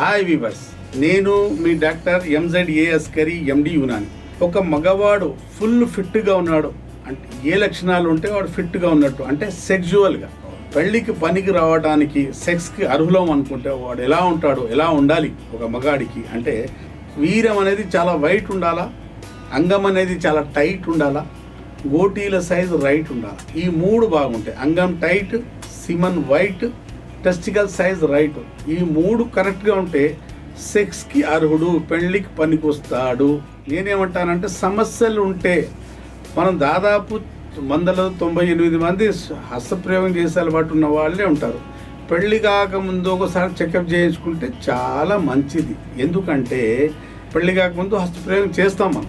Hi viewers నేను మీ doctor MZ A Askari MD Unani ఒక మగవాడు ఫుల్ ఫిట్గా ఉన్నాడు. అంటే ఏ లక్షణాలు ఉంటే వాడు ఫిట్గా ఉన్నట్టు. అంటే సెక్జువల్గా పెళ్ళికి పనికి రావడానికి సెక్స్కి అర్హులం అనుకుంటే వాడు ఎలా ఉంటాడు ఎలా ఉండాలి ఒక మగాడికి? అంటే వీరం అనేది చాలా వైట్ ఉండాలా? అంగం అనేది చాలా టైట్ ఉండాలా? గోటీల సైజు రైట్ ఉండాలి. ఈ మూడు బాగుంటాయి. అంగం tight semen white testicle size right ఈ మూడు కరెక్ట్గా ఉంటే సెక్స్కి అర్హుడు పెళ్ళికి పనికొస్తాడు. నేనేమంటానంటే సమస్యలు ఉంటే మనం దాదాపు వందల తొంభై ఎనిమిది మంది హస్తప్రయోగం చేసే అలవాటు ఉన్న వాళ్ళే ఉంటారు. పెళ్ళి కాకముందు ఒకసారి చెకప్ చేయించుకుంటే చాలా మంచిది. ఎందుకంటే పెళ్ళి కాకముందు హస్తప్రయోగం చేస్తాం మనం.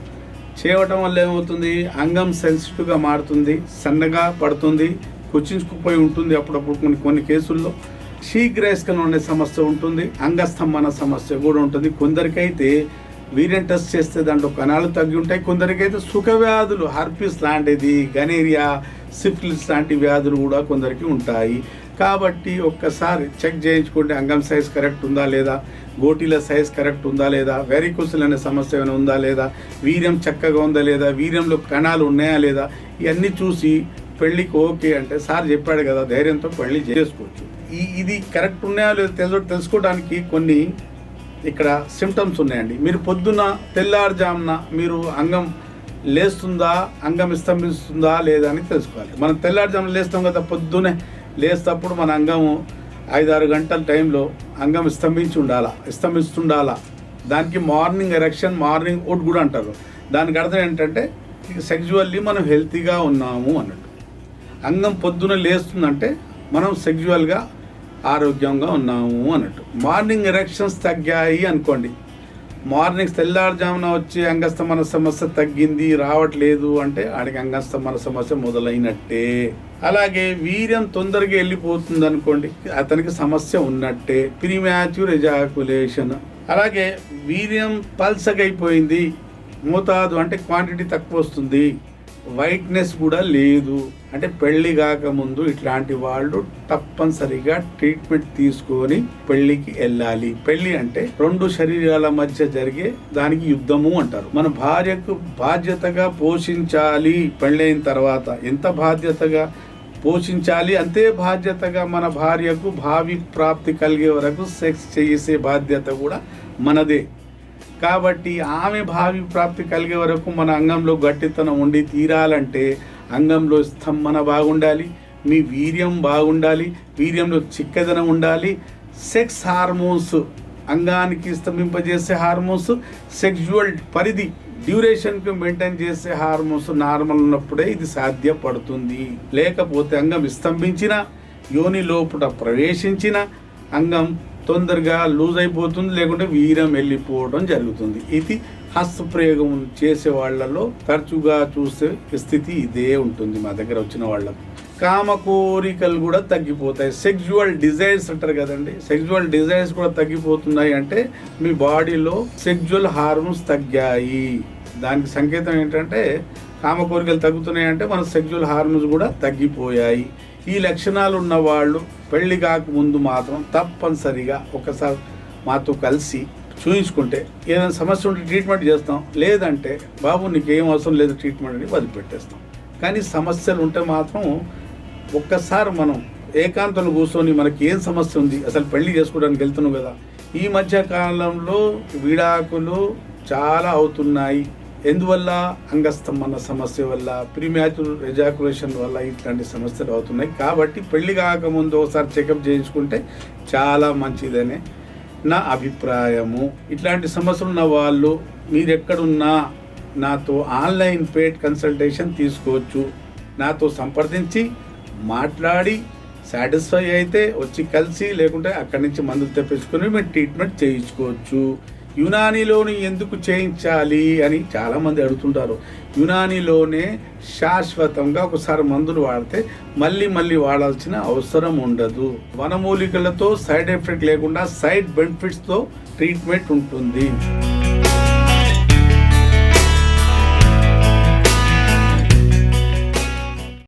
చేయటం వల్ల ఏమవుతుంది? అంగం సెన్సిటివ్గా మారుతుంది సన్నగా పడుతుంది కుచించుకుపోయి ఉంటుంది అప్పుడప్పుడు కొన్ని కొన్ని కేసుల్లో. శీఘ్రస్కం ఉండే సమస్య ఉంటుంది అంగస్తంభన సమస్య కూడా ఉంటుంది. కొందరికైతే వీర్యం టెస్ట్ చేస్తే దాంట్లో కణాలు తగ్గి ఉంటాయి కొందరికైతే సుఖవ్యాధులు హర్పిస్ లాంటిది గనేరియా సిఫిలిస్ లాంటి వ్యాధులు కూడా కొందరికి ఉంటాయి. కాబట్టి ఒక్కసారి చెక్ చేయించుకుంటే అంగం సైజ్ కరెక్ట్ ఉందా లేదా గోటీల సైజ్ కరెక్ట్ ఉందా లేదా వెరికోసులు అనే సమస్య ఏమైనా ఉందా లేదా వీర్యం చక్కగా ఉందా లేదా వీర్యంలో కణాలు ఉన్నాయా లేదా ఇవన్నీ చూసి పెళ్ళికి ఓకే అంటే సార్ చెప్పాడు కదా ధైర్యంతో పెళ్ళి చేసుకోవచ్చు. ఈ ఇది కరెక్ట్ ఉన్నాయా లేదా తెలుసు తెలుసుకోవడానికి కొన్ని ఇక్కడ సిమ్టమ్స్ ఉన్నాయండి. మీరు పొద్దున్న తెల్లారుజామున మీరు అంగం లేస్తుందా అంగం స్తంభిస్తుందా లేదా అని తెలుసుకోవాలి. మనం తెల్లారుజామున లేస్తాం కదా పొద్దునే లేస్తప్పుడు మన అంగము ఐదారు గంటల టైంలో అంగం స్తంభించి ఉండాలా స్తంభిస్తుండాలా. దానికి మార్నింగ్ ఎరెక్షన్ మార్నింగ్ వుడ్ కూడా అంటారు. దానికి అర్థం ఏంటంటే సెక్జువల్లీ మనం హెల్తీగా ఉన్నాము అన్నట్టు. అంగం పొద్దున లేస్తుందంటే మనం సెక్జువల్గా ఆరోగ్యంగా ఉన్నాము అన్నట్టు. మార్నింగ్ ఎరెక్షన్స్ తగ్గాయి అనుకోండి మార్నింగ్ తెల్లారుజామున వచ్చి అంగస్తమన సమస్య తగ్గింది రావట్లేదు అంటే ఆడికి అంగస్తమన సమస్య మొదలైనట్టే. అలాగే వీర్యం తొందరగా వెళ్ళిపోతుంది అనుకోండి అతనికి సమస్య ఉన్నట్టే. ప్రీమాచ్యూర్ ఎజాకులేషన్ అలాగే వీర్యం పల్సగైపోయింది మోతాదు అంటే క్వాంటిటీ తక్కువ వస్తుంది. వైట్నెస్ కూడా లేదు. అంటే పెళ్ళి కాకముందు ఇట్లాంటి వాళ్ళు తప్పనిసరిగా ట్రీట్మెంట్ తీసుకొని పెళ్ళికి వెళ్ళాలి. పెళ్ళి అంటే రెండు శరీరాల మధ్య జరిగే దానికి యుద్ధము అంటారు. మన భార్యకు బాధ్యతగా పోషించాలి పెళ్ళైన తర్వాత. ఎంత బాధ్యతగా పోషించాలి? అంతే బాధ్యతగా మన భార్యకు భావి ప్రాప్తి కలిగే వరకు సెక్స్ చేసే బాధ్యత కూడా మనదే. కాబట్టి ఆమె భావి ప్రాప్తి కలిగే వరకు మన అంగంలో గట్టితనం ఉండి తీరాలంటే అంగంలో స్తంభన బాగుండాలి మీ వీర్యం బాగుండాలి వీర్యంలో చిక్కదనం ఉండాలి. సెక్స్ హార్మోన్స్ అంగానికి స్తంభింపజేసే హార్మోన్స్ సెక్జువల్ పరిధి డ్యూరేషన్కి మెయింటైన్ చేసే హార్మోన్స్ నార్మల్ ఉన్నప్పుడే ఇది సాధ్యపడుతుంది. లేకపోతే అంగం స్తంభించిన యోని లోపల ప్రవేశించిన అంగం తొందరగా లూజ్ అయిపోతుంది లేకుంటే వీరం వెళ్ళిపోవడం జరుగుతుంది. ఇది హస్తప్రయోగం చేసే వాళ్ళలో తరచుగా చూసే స్థితి ఇదే ఉంటుంది మా దగ్గర వచ్చిన వాళ్ళకు. కామ కోరికలు కూడా తగ్గిపోతాయి. సెక్జువల్ డిజైర్స్ అంటారు కదండి. సెక్జువల్ డిజైర్స్ కూడా తగ్గిపోతున్నాయి అంటే మీ బాడీలో సెక్జువల్ హార్మోన్స్ తగ్గాయి. దానికి సంకేతం ఏంటంటే కామ కోరికలు తగ్గుతున్నాయి అంటే మన సెక్జువల్ హార్మోన్స్ కూడా తగ్గిపోయాయి. ఈ లక్షణాలు ఉన్న వాళ్ళు పెళ్ళి కాకముందు మాత్రం తప్పనిసరిగా ఒకసారి మాతో కలిసి చూయించుకుంటే ఏదైనా సమస్య ఉంటే ట్రీట్మెంట్ చేస్తాం. లేదంటే బాబు నీకేం అవసరం లేదు ట్రీట్మెంట్ అని వదిలిపెట్టేస్తాం. కానీ సమస్యలు ఉంటే మాత్రం ఒక్కసారి మనం ఏకాంతంలో కూర్చొని మనకి ఏం సమస్య ఉంది? అసలు పెళ్ళి చేసుకోవడానికి వెళ్తున్నాం కదా. ఈ మధ్య కాలంలో విడాకులు చాలా అవుతున్నాయి. ఎందువల్ల అంగస్తంభన సమస్య వల్ల ప్రీమ్యాచుర్ ఎజాకులేషన్ వల్ల ఇట్లాంటి సమస్యలు అవుతున్నాయి. కాబట్టి పెళ్ళి కాకముందు ఒకసారి చెకప్ చేయించుకుంటే చాలా మంచిదనే నా అభిప్రాయము. ఇట్లాంటి సమస్యలు ఉన్న వాళ్ళు మీరు ఎక్కడున్నా నాతో ఆన్లైన్ పేడ్ కన్సల్టేషన్ తీసుకోవచ్చు. నాతో సంప్రదించి మాట్లాడి సాటిస్ఫై అయితే వచ్చి కలిసి లేకుంటే అక్కడి నుంచి మందులు తెప్పించుకొని మీరు ట్రీట్మెంట్ చేయించుకోవచ్చు. యునానీలోని ఎందుకు చేయించాలి అని చాలామంది అడుగుతుంటారు. యునానీలోనే శాశ్వతంగా ఒకసారి మందులు వాడితే మళ్ళీ మళ్ళీ వాడాల్సిన అవసరం ఉండదు. వనమూలికలతో సైడ్ ఎఫెక్ట్ లేకుండా సైడ్ బెనిఫిట్స్తో ట్రీట్మెంట్ ఉంటుంది.